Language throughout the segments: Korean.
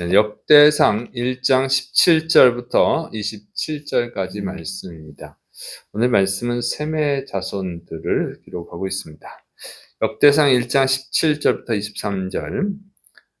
네, 역대상 1장 17절부터 27절까지 말씀입니다. 오늘 말씀은 셈의 자손들을 기록하고 있습니다. 역대상 1장 17절부터 23절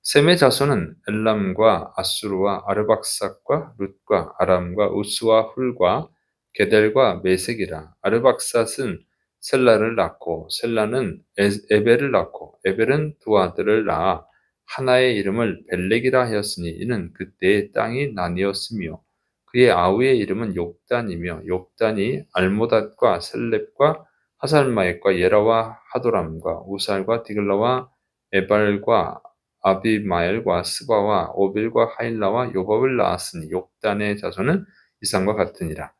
셈의 자손은 엘람과 아수르와 아르박삭과 룻과 아람과 우스와 훌과 게델과 메색이라 아르박삭은 셀라를 낳고 셀라는 에벨을 낳고 에벨은 두 아들을 낳아 하나의 이름을 벨렉이라 하였으니 이는 그때의 땅이 나뉘었으며 그의 아우의 이름은 욕단이며 욕단이 알모닷과 셀렙과 하살마액과 예라와 하도람과 우살과 디글라와 에발과 아비마엘과 스바와 오빌과 하일라와 요밥을 낳았으니 욕단의 자손은 이상과 같으니라.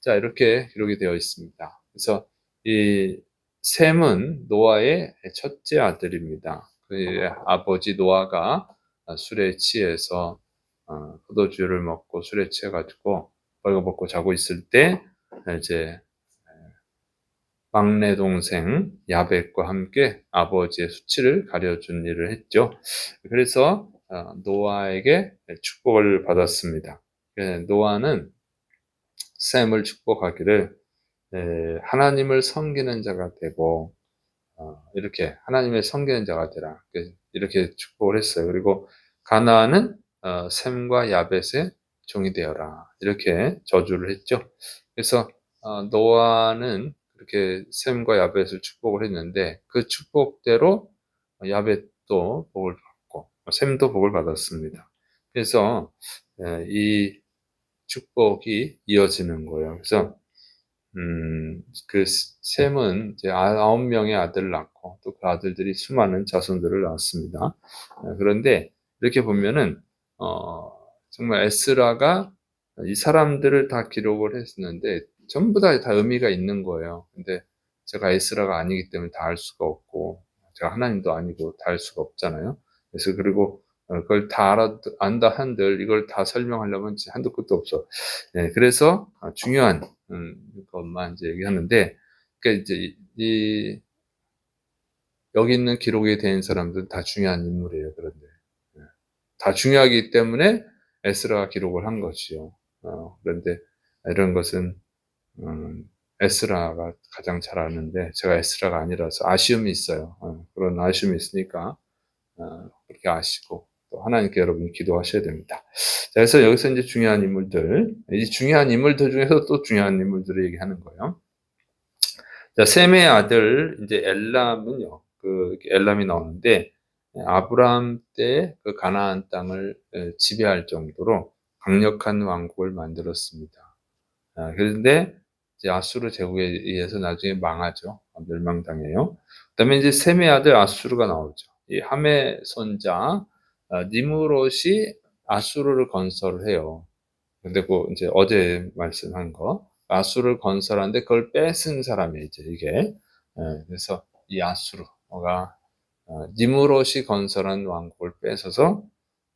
자 이렇게 기록이 되어 있습니다. 그래서 이 셈은 노아의 첫째 아들입니다. 그의 아버지 노아가 술에 취해서 어, 포도주를 먹고 술에 취해가지고 벌거벗고 자고 있을 때 이제 막내 동생 야벳과 함께 아버지의 수치를 가려준 일을 했죠. 그래서 어, 노아에게 축복을 받았습니다. 노아는 샘을 축복하기를 하나님을 섬기는 자가 되고 어, 이렇게 하나님의 섬기는 자가 되라 이렇게 축복을 했어요. 그리고 가나안은 어, 샘과 야벳의 종이 되어라 이렇게 저주를 했죠. 그래서 어, 노아는 그렇게 샘과 야벳을 축복을 했는데 그 축복대로 야벳도 복을 받고 샘도 복을 받았습니다. 그래서 이 축복이 이어지는 거예요. 그래서 음, 그 셈은 이제 아, 아홉 명의 아들을 낳고 또 그 아들들이 수많은 자손들을 낳았습니다. 어, 그런데 이렇게 보면은 어, 정말 에스라가 이 사람들을 다 기록을 했었는데 전부 다, 다 의미가 있는 거예요. 근데 제가 에스라가 아니기 때문에 다 알 수가 없고 제가 하나님도 아니고 다 알 수가 없잖아요. 그래서 그리고 어, 그걸 다 알아, 안다 한들 이걸 다 설명하려면 한도 끝도 없어. 네, 그래서 아, 중요한 음, 것만 이제 얘기하는데, 그러니까 이제 이, 이 여기 있는 기록에 된 사람들은 다 중요한 인물이에요. 그런데 네. 다 중요하기 때문에 에스라가 기록을 한 것이요. 어, 그런데 이런 것은 음, 에스라가 가장 잘 아는데 제가 에스라가 아니라서 아쉬움이 있어요. 어, 그런 아쉬움이 있으니까 어, 그렇게 아시고 또 하나님께 여러분 기도하셔야 됩니다. 자, 그래서 여기서 이제 중요한 인물들, 이 중요한 인물들 중에서 또 중요한 인물들을 얘기하는 거예요. 자, 셈의 아들 이제 엘람은요, 그 엘람이 나오는데 아브라함 때 그 가나안 땅을 지배할 정도로 강력한 왕국을 만들었습니다. 아, 그런데 이제 아수르 제국에 의해서 나중에 망하죠. 멸망당해요. 그다음에 이제 셈의 아들 아수르가 나오죠. 이 함의 손자 아, 니무롯이 아수르를 건설을 해요. 근데 그 이제 어제 말씀한 거 아수르를 건설하는데 그걸 뺏은 사람이 이제 이게 예, 그래서 이 아수르가 어, 니무롯이 건설한 왕국을 뺏어서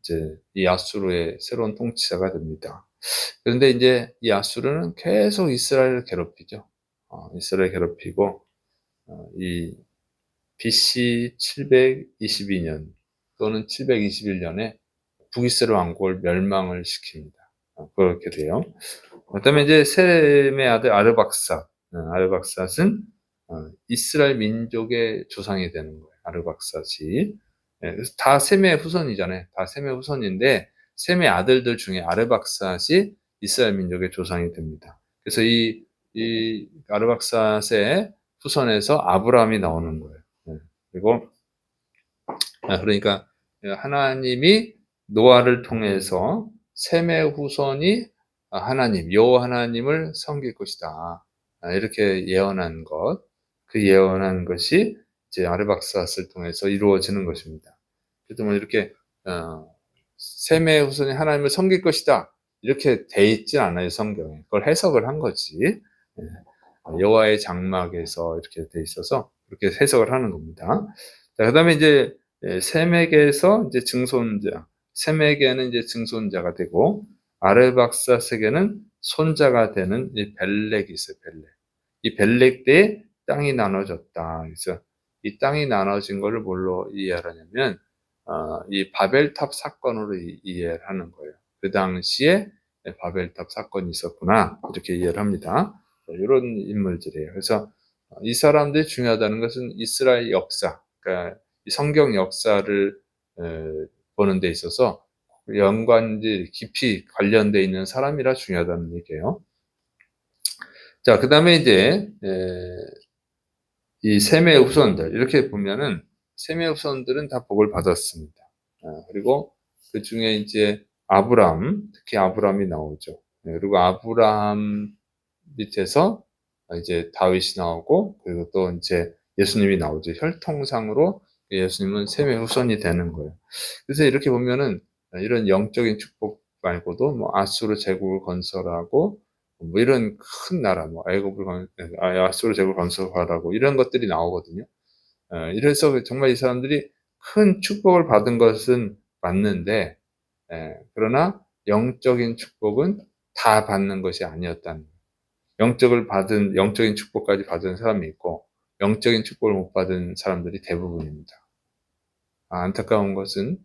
이제 이 아수르의 새로운 통치자가 됩니다. 그런데 이제 이 아수르는 계속 이스라엘을 괴롭히죠. 어, 이스라엘 괴롭히고 어, 이 BC 722년 또는 721년에 북이스라엘 왕국을 멸망을 시킵니다. 어, 그렇게 돼요. 그다음에 이제 셈의 아들 아르박사, 어, 아르박삿은 어, 이스라엘 민족의 조상이 되는 거예요. 아르박삿이. 예, 다 셈의 후손이잖아요. 다 셈의 후손인데 셈의 아들들 중에 아르박삿이 이스라엘 민족의 조상이 됩니다. 그래서 이, 이 아르박삿의 후손에서 아브라함이 나오는 거예요. 예, 그리고 그러니까 하나님이 노아를 통해서 셈의 후손이 하나님, 요 하나님을 섬길 것이다. 이렇게 예언한 것, 그 예언한 것이 이제 아르박사스를 통해서 이루어지는 것입니다. 그래도 뭐 이렇게 어, 셈의 후손이 하나님을 섬길 것이다. 이렇게 돼 있지 않아요 성경에. 그걸 해석을 한 거지. 예. 여호와의 장막에서 이렇게 돼 있어서 그렇게 해석을 하는 겁니다. 자, 그 다음에 이제 예, 셈에게서 이제 증손자, 셈에게는 이제 증손자가 되고 아르박사세계는 손자가 되는 이 벨렉이 있어요. 벨렉. 이 벨렉 때 땅이 나눠졌다. 그래서 이 땅이 나눠진 것을 뭘로 이해하냐면 어, 이 바벨탑 사건으로 이, 이해를 하는 거예요. 그 당시에 바벨탑 사건이 있었구나 이렇게 이해를 합니다. 이런 인물들이에요. 그래서 이 사람들이 중요하다는 것은 이스라엘 역사, 그러니까 이 성경 역사를 에, 보는 데 있어서 연관이 깊이 관련돼 있는 사람이라 중요하다는 얘기예요. 자, 그 다음에 이제 에, 이 셈의 후손들 이렇게 보면은 셈의 후손들은 다 복을 받았습니다. 아, 그리고 그 중에 이제 아브람, 특히 아브람이 나오죠. 네, 그리고 아브람 밑에서 이제 다윗이 나오고 그리고 또 이제 예수님이 나오죠. 혈통상으로 예수님은 셈의 후손이 되는 거예요. 그래서 이렇게 보면은 이런 영적인 축복 말고도 뭐 아수르 제국을 건설하고 뭐 이런 큰 나라, 뭐 애굽을 건, 아, 아수르 제국을 건설하라고 이런 것들이 나오거든요. 어, 이래서 정말 이 사람들이 큰 축복을 받은 것은 맞는데, 예, 그러나 영적인 축복은 다 받는 것이 아니었다는. 영적을 받은, 영적인 축복까지 받은 사람이 있고, 영적인 축복을 못 받은 사람들이 대부분입니다. 아, 안타까운 것은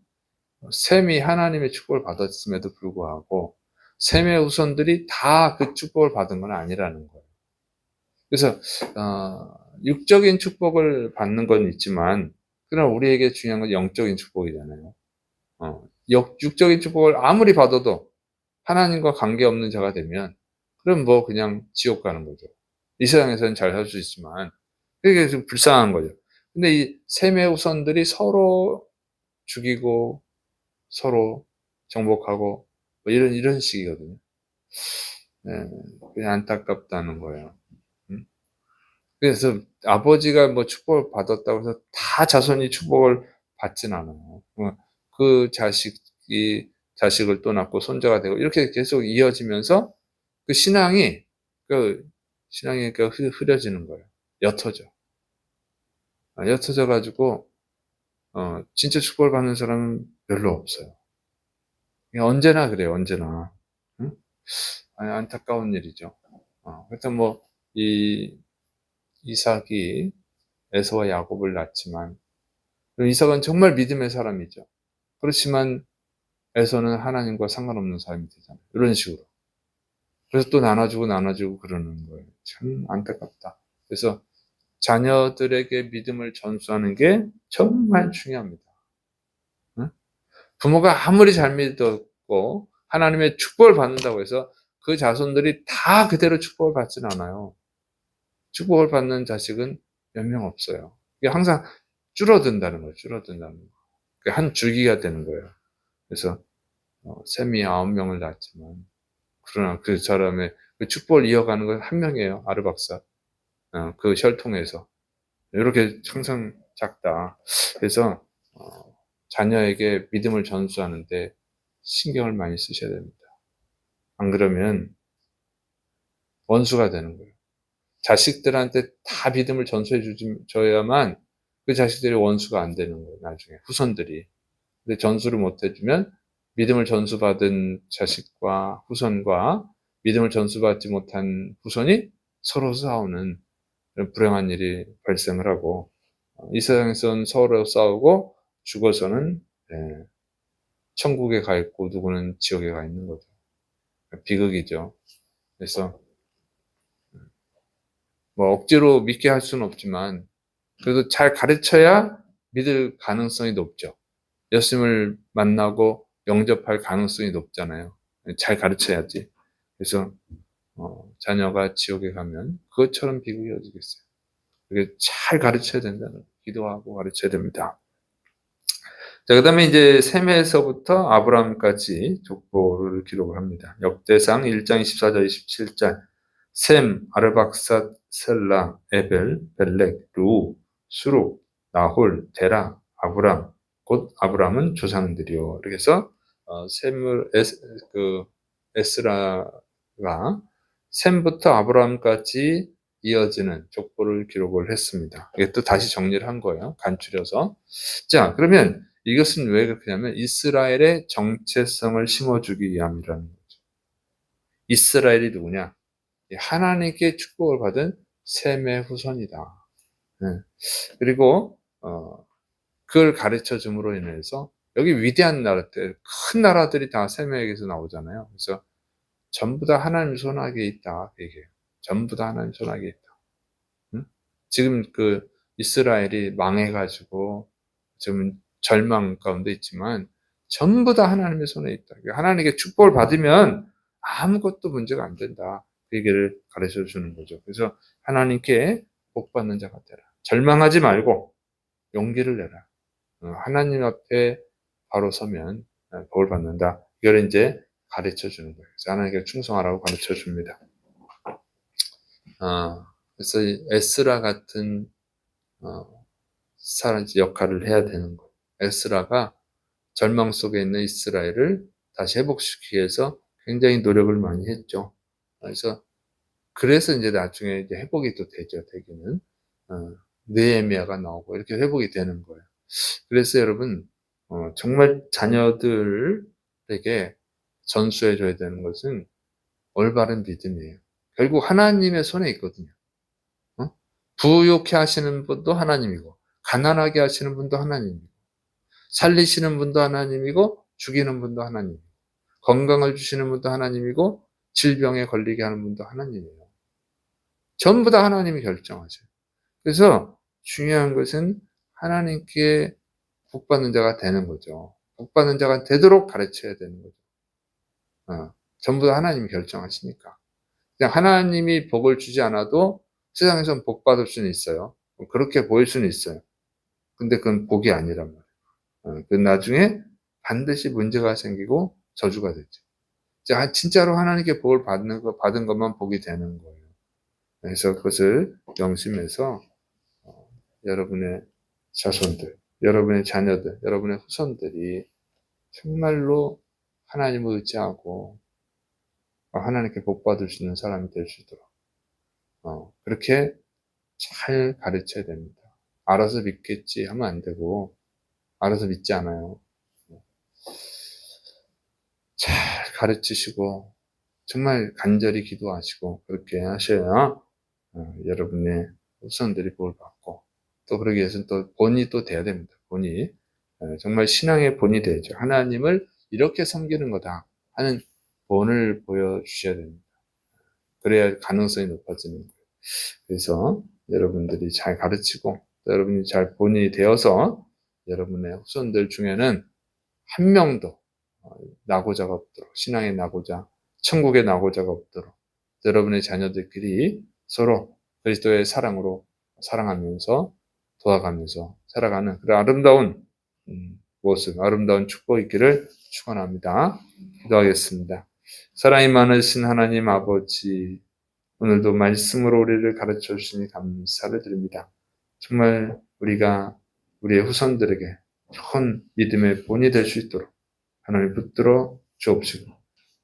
셈이 하나님의 축복을 받았음에도 불구하고 셈의 후손들이 다 그 축복을 받은 건 아니라는 거예요. 그래서 어, 육적인 축복을 받는 건 있지만 그러나 우리에게 중요한 건 영적인 축복이잖아요. 어, 육적인 축복을 아무리 받아도 하나님과 관계없는 자가 되면 그럼 뭐 그냥 지옥 가는 거죠. 이 세상에서는 잘 살 수 있지만 그게 좀 불쌍한 거죠. 근데 이 셈의 후손들이 서로 죽이고 서로 정복하고 뭐 이런 이런 식이거든요. 네, 그냥 안타깝다는 거예요. 음? 그래서 아버지가 뭐 축복을 받았다고 해서 다 자손이 축복을 받진 않아요. 뭐그 자식이 자식을 또 낳고 손자가 되고 이렇게 계속 이어지면서 그 신앙이 그 신앙이 그 흐려지는 거예요. 옅어져. 아, 옅어져 가지고 어, 진짜 축복을 받는 사람은 별로 없어요. 언제나 그래요, 언제나. 응? 안타까운 일이죠. 어, 그래서 뭐, 이, 이삭이 에서와 야곱을 낳지만, 이삭은 정말 믿음의 사람이죠. 그렇지만, 에서는 하나님과 상관없는 사람이 되잖아요. 이런 식으로. 그래서 또 나눠주고 나눠주고 그러는 거예요. 참 안타깝다. 그래서 자녀들에게 믿음을 전수하는 게 정말 중요합니다. 부모가 아무리 잘 믿었고 하나님의 축복을 받는다고 해서 그 자손들이 다 그대로 축복을 받지는 않아요. 축복을 받는 자식은 몇 명 없어요. 이게 항상 줄어든다는 거예요. 줄어든다는 거. 한 줄기가 되는 거예요. 그래서 어, 셈이 아홉 명을 낳았지만 그러나 그 사람의 그 축복을 이어가는 건 한 명이에요. 아르 박사. 어, 그 혈통에서 이렇게 항상 작다. 그래서 어, 자녀에게 믿음을 전수하는데 신경을 많이 쓰셔야 됩니다. 안 그러면 원수가 되는 거예요. 자식들한테 다 믿음을 전수해 줘야만 그 자식들이 원수가 안 되는 거예요. 나중에 후손들이. 근데 전수를 못 해주면 믿음을 전수받은 자식과 후손과 믿음을 전수받지 못한 후손이 서로 싸우는 불행한 일이 발생을 하고 이 세상에서는 서로 싸우고 죽어서는 예, 천국에 가 있고 누구는 지옥에 가 있는 거죠. 비극이죠. 그래서 뭐 억지로 믿게 할 수는 없지만 그래도 잘 가르쳐야 믿을 가능성이 높죠. 예수님을 만나고 영접할 가능성이 높잖아요. 잘 가르쳐야지. 그래서 어, 자녀가 지옥에 가면 그것처럼 비극이 어지겠어요. 그게 잘 가르쳐야 된다는 기도하고 가르쳐야 됩니다. 자, 그 다음에 이제 셈에서부터 아브라함까지 족보를 기록을 합니다. 역대상 1장 24절 27절 셈, 아르박사, 셀라, 에벨, 벨렉, 루, 수룩, 나홀, 데라, 아브람, 곧 아브람은 조상들이요. 이렇게 해서 어, 셈을 에스, 그 에스라가 셈부터 아브라함까지 이어지는 족보를 기록을 했습니다. 이게 또 다시 정리를 한 거예요. 간추려서. 자, 그러면 이것은 왜 그렇냐면 이스라엘의 정체성을 심어주기 위함이라는 거죠. 이스라엘이 누구냐? 하나님께 축복을 받은 셈의 후손이다. 네. 그리고 어, 그걸 가르쳐 줌으로 인해서 여기 위대한 나라들, 큰 나라들이 다세 명에게서 나오잖아요. 그래서 전부 다 하나님 손 아래 있다. 그 얘기해요. 전부 다 하나님 손 아래 있다. 응? 지금 그 이스라엘이 망해가지고 지금 절망 가운데 있지만 전부 다 하나님의 손에 있다. 하나님께 축복을 받으면 아무것도 문제가 안 된다. 그 얘기를 가르쳐 주는 거죠. 그래서 하나님께 복 받는 자가 되라. 절망하지 말고 용기를 내라. 어, 하나님 앞에 바로 서면 어, 복을 받는다. 이걸 이제 가르쳐 주는 거예요. 그래서 하나님께 충성하라고 가르쳐 줍니다. 아, 그래서 에스라 같은 어, 사람 역할을 해야 되는 거예요. 에스라가 절망 속에 있는 이스라엘을 다시 회복시키기 위해서 굉장히 노력을 많이 했죠. 그래서 그래서 이제 나중에 이제 회복이 또 되죠. 되기는 어, 느헤미야가 나오고 이렇게 회복이 되는 거예요. 그래서 여러분 어, 정말 자녀들에게 전수해 줘야 되는 것은 올바른 믿음이에요. 결국 하나님의 손에 있거든요. 어? 부유케 하시는 분도 하나님이고 가난하게 하시는 분도 하나님이고 살리시는 분도 하나님이고 죽이는 분도 하나님이고 건강을 주시는 분도 하나님이고 질병에 걸리게 하는 분도 하나님이에요. 전부 다 하나님이 결정하세요. 그래서 중요한 것은 하나님께 복받는 자가 되는 거죠. 복받는 자가 되도록 가르쳐야 되는 거죠. 어, 전부 다 하나님이 결정하시니까. 그냥 하나님이 복을 주지 않아도 세상에선 복 받을 수는 있어요. 그렇게 보일 수는 있어요. 근데 그건 복이 아니란 말이에요. 어, 그 나중에 반드시 문제가 생기고 저주가 되죠. 진짜로 하나님께 복을 받는 거, 받은 것만 복이 되는 거예요. 그래서 그것을 명심해서 어, 여러분의 자손들, 여러분의 자녀들, 여러분의 후손들이 정말로 하나님을 의지하고 하나님께 복 받을 수 있는 사람이 될 수 있도록 어, 그렇게 잘 가르쳐야 됩니다. 알아서 믿겠지 하면 안 되고 알아서 믿지 않아요. 잘 가르치시고 정말 간절히 기도하시고 그렇게 하셔야 어, 여러분의 후손들이 복을 받고 또 그러기 위해서는 또 본이 또 돼야 됩니다. 본이 어, 정말 신앙의 본이 되죠. 하나님을 이렇게 섬기는 거다 하는 본을 보여주셔야 됩니다. 그래야 가능성이 높아지는 거예요. 그래서 여러분들이 잘 가르치고 여러분이 잘 본이 되어서 여러분의 후손들 중에는 한 명도 어, 나고자가 없도록 신앙의 나고자, 천국의 나고자가 없도록 여러분의 자녀들끼리 서로 그리스도의 사랑으로 사랑하면서 도와가면서 살아가는 그런 아름다운 음, 모습, 아름다운 축복 있기를 축원합니다. 기도하겠습니다. 사랑이 많으신 하나님 아버지, 오늘도 말씀으로 우리를 가르쳐 주시니 감사를 드립니다. 정말 우리가 우리의 후손들에게 좋은 믿음의 본이 될 수 있도록 하나님 붙들어 주옵시고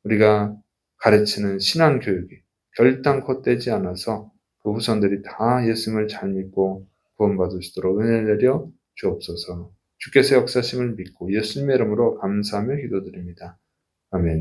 우리가 가르치는 신앙 교육이 결단코 떼지 않아서 그 후손들이 다 예수님을 잘 믿고 있도록 은혜 내려 주옵소서. 주께서 역사심을 믿고 예수님의 이름으로 감사하며 기도드립니다. 아멘.